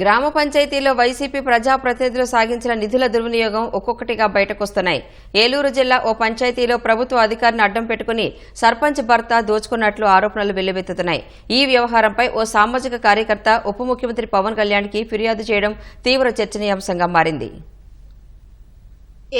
గ్రామ పంచాయతీలో వైసీపీ ప్రజాప్రతినిధులు సాగించిన నిధుల దుర్వినియోగం ఒక్కొక్కటిగా బయటకొస్తున్నాయి. ఏలూరు జిల్లా ఓ పంచాయతీలో ప్రభుత్వ అధికారిని అడ్డం పెట్టుకుని సర్పంచ్ భర్త దోచుకున్నట్లు ఆరోపణలు వెల్లువెత్తుతున్నాయి. ఈ వ్యవహారంపై ఓ సామాజిక కార్యకర్త ఉప ముఖ్యమంత్రి పవన్ కళ్యాణ్కి ఫిర్యాదు చేయడం తీవ్ర చర్చనీయాంశంగా మారింది.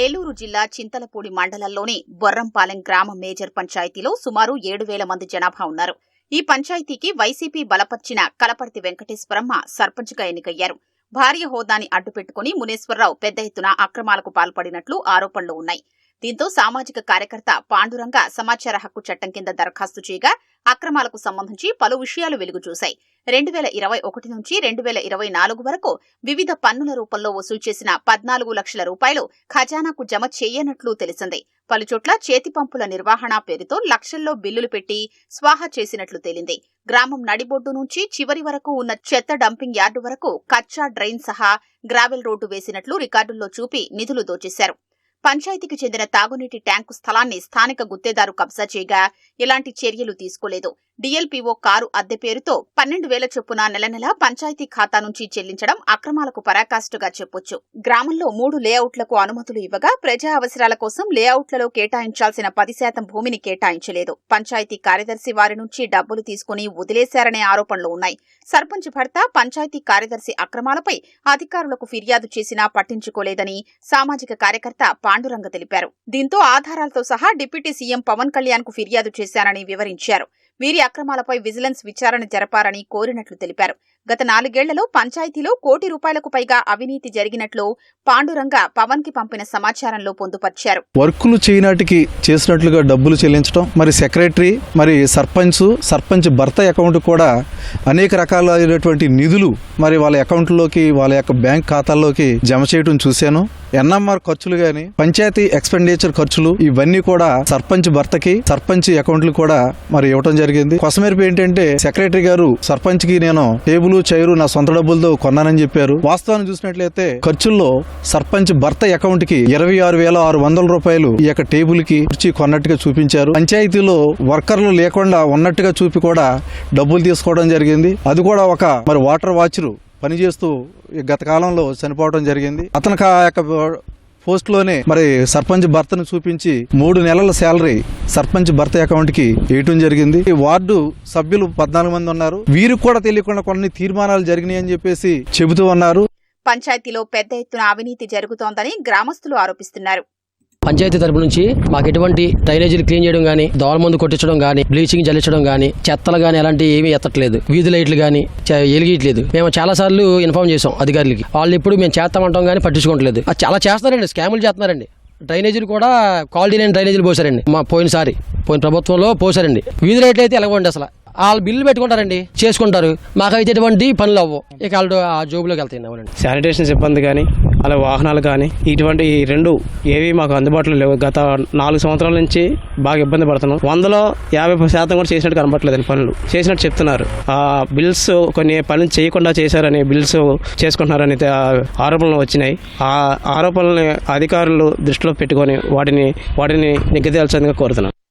ఏలూరు జిల్లా చింతలపూడి మండలంలోని బొర్రంపాలెం గ్రామ మేజర్ పంచాయతీలో సుమారు ఏడు వేల మంది జనాభా ఉన్నారు. ఈ పంచాయతీకి వైసీపీ బలపర్చిన కలపర్తి వెంకటేశ్వరమ్మ సర్పంచ్గా ఎన్నికయ్యారు. భార్య హోదాని అడ్డుపెట్టుకుని మునేశ్వరరావు పెద్ద ఎత్తున అక్రమాలకు పాల్పడినట్లు ఆరోపణలు ఉన్నాయి. దీంతో సామాజిక కార్యకర్త పాండురంగ సమాచార హక్కు చట్టం కింద దరఖాస్తు చేయగా అక్రమాలకు సంబంధించి పలు విషయాలు వెలుగు చూశాయి రెండు వేల ఇరవై ఒకటి నుంచి రెండు వేల ఇరవై నాలుగు వరకు వివిధ పన్నుల రూపంలో వసూలు చేసిన పద్నాలుగు లక్షల రూపాయలు ఖజానాకు జమ చేయనట్లు తెలిసింది. పలుచోట్ల చేతి పంపుల నిర్వహణ పేరుతో లక్షల్లో బిల్లులు పెట్టి స్వాహా చేసినట్లు తేలింది. గ్రామం నడిబొడ్డు నుంచి చివరి వరకు ఉన్న చెత్త డంపింగ్ యార్డు వరకు కచ్చా డ్రైన్ సహా గ్రావెల్ రోడ్డు వేసినట్లు రికార్డుల్లో చూపి నిధులు దోచేశారు. పంచాయతీకి చెందిన తాగునీటి ట్యాంకు స్థలాన్ని స్థానిక గుత్తేదారు కబ్జా చేయగా ఎలాంటి చర్యలు తీసుకోలేదు. డిఎల్పీఓ కారు అద్దె పేరుతో పన్నెండు వేల చొప్పున నెల నెల పంచాయతీ ఖాతా నుంచి చెల్లించడం అక్రమాలకు పరాకాష్ఠగా చెప్పొచ్చు. గ్రామంలో మూడు లేఅవుట్లకు అనుమతులు ఇవ్వగా ప్రజా అవసరాల కోసం లేఅవుట్లలో కేటాయించాల్సిన పది శాతం భూమిని కేటాయించలేదు. పంచాయతీ కార్యదర్శి వారి నుంచి డబ్బులు తీసుకుని వదిలేశారనే ఆరోపణలు ఉన్నాయి. సర్పంచ్ భర్త పంచాయతీ కార్యదర్శి అక్రమాలపై అధికారులకు ఫిర్యాదు చేసినా పట్టించుకోలేదని సామాజిక కార్యకర్త పాండురంగ తెలిపారు. దీంతో ఆధారాలతో సహా డిప్యూటీ సీఎం పవన్ కళ్యాణ్కు ఫిర్యాదు చేశారని వివరించారు. వీరి అక్రమాలపై విజిలెన్స్ విచారణ జరపాలని కోరినట్లు తెలిపారు. గత నాలుగేళ్ళలో పంచాయతీలో కోటి రూపాయలకు పైగా అవినీతి జరిగినట్లు పాండురంగ పవన్కి పంపిన సమాచారంలో పొందుపరిచారు. వర్కులు చేయనాటికి చేసినట్లుగా డబ్బులు చెల్లించడం మరి సెక్రటరీ మరి సర్పంచ్ సర్పంచ్ భర్త అకౌంట్ కూడా అనేక రకాలైనటువంటి నిధులు మరి వాళ్ళ అకౌంట్లోకి వాళ్ళ యొక్క బ్యాంక్ ఖాతాల్లోకి జమ చేయడం చూశాను. ఎన్ఎంఆర్ ఖర్చులు గాని పంచాయతీ ఎక్స్పెండిచర్ ఖర్చులు ఇవన్నీ కూడా సర్పంచ్ భర్తకి సర్పంచ్ అకౌంట్లు కూడా మరి ఇవ్వడం జరిగింది. కొసమేరపు ఏంటంటే సెక్రటరీ గారు సర్పంచ్కి నేను టేబుల్ చైరు నా సొంత డబ్బులతో కొన్నానని చెప్పారు. వాస్తవాన్ని చూసినట్లయితే ఖర్చుల్లో సర్పంచ్ భర్త అకౌంట్కి ఇరవై ఆరు వేల ఆరు వందల రూపాయలు ఈ యొక్క టేబుల్కి కుర్చీ కొన్నట్టుగా చూపించారు. పంచాయతీలో వర్కర్లు లేకుండా ఉన్నట్టుగా చూపి కూడా డబ్బులు తీసుకోవడం జరిగింది. అది కూడా ఒక మరి వాటర్ వాచరు పనిచేస్తూ ఈ గత కాలంలో చనిపోవడం జరిగింది. అతనికి యొక్క పోస్ట్లోనే మరి సర్పంచ్ భర్తను చూపించి మూడు నెలల శాలరీ సర్పంచ్ భర్త అకౌంట్కి వేయటం జరిగింది. ఈ వార్డు సభ్యులు పద్నాలుగు మంది ఉన్నారు. వీరికి కూడా తెలియకుండా కొన్ని తీర్మానాలు జరిగినాయి అని చెప్పేసి చెబుతూ ఉన్నారు. పంచాయతీలో పెద్ద ఎత్తున అవినీతి జరుగుతోందని గ్రామస్తులు ఆరోపిస్తున్నారు. పంచాయతీ తరపు నుంచి మాకు ఎటువంటి డ్రైనేజీలు క్లీన్ చేయడం కానీ దోమల మందు కొట్టించడం కానీ బ్లీచింగ్ జల్లించడం కానీ చెత్తలు కానీ అలాంటి ఏమీ ఎత్తట్లేదు. వీధి లైట్లు కానీ ఎలిగియట్లేదు మేము చాలా సార్లు ఇన్ఫార్మ్ చేసాం అధికారులకి. వాళ్ళు ఇప్పుడు మేము చేస్తామంటాం కానీ పట్టించుకోవట్లేదు. అది చాలా చేస్తున్నారండి స్కాములు చేస్తున్నారండి. డ్రైనేజీలు కూడా క్వాలిటీ లేని డ్రైనేజీలు పోసారండి మా పోయినసారి పోయిన ప్రభుత్వంలో పోసారండి వీధి లైట్లు అయితే ఎలాగోండి అసలు. వాళ్ళు బిల్లు పెట్టుకుంటారండి చేసుకుంటారు. మాకైతే ఎటువంటి పనులు అవ్వవు. ఇక వాళ్ళు ఆ జోబులోకి వెళ్తాయి అవునండి. శానిటేషన్ సిబ్బంది కానీ అలా వాహనాలు కానీ ఇటువంటి రెండు ఏవి మాకు అందుబాటులో లేవు. గత నాలుగు సంవత్సరాల నుంచి బాగా ఇబ్బంది పడుతున్నాం. వందలో యాభై శాతం కూడా చేసినట్టు కనబట్టలేదండి పనులు. చేసినట్టు చెప్తున్నారు. ఆ బిల్స్ కొన్ని పనులు చేయకుండా చేశారని బిల్స్ చేసుకుంటున్నారని ఆరోపణలు వచ్చినాయి. ఆ ఆరోపణల్ని అధికారులు దృష్టిలో పెట్టుకొని వాటిని వాటిని నిగ్గదీయాల్సిందిగా కోరుతున్నాను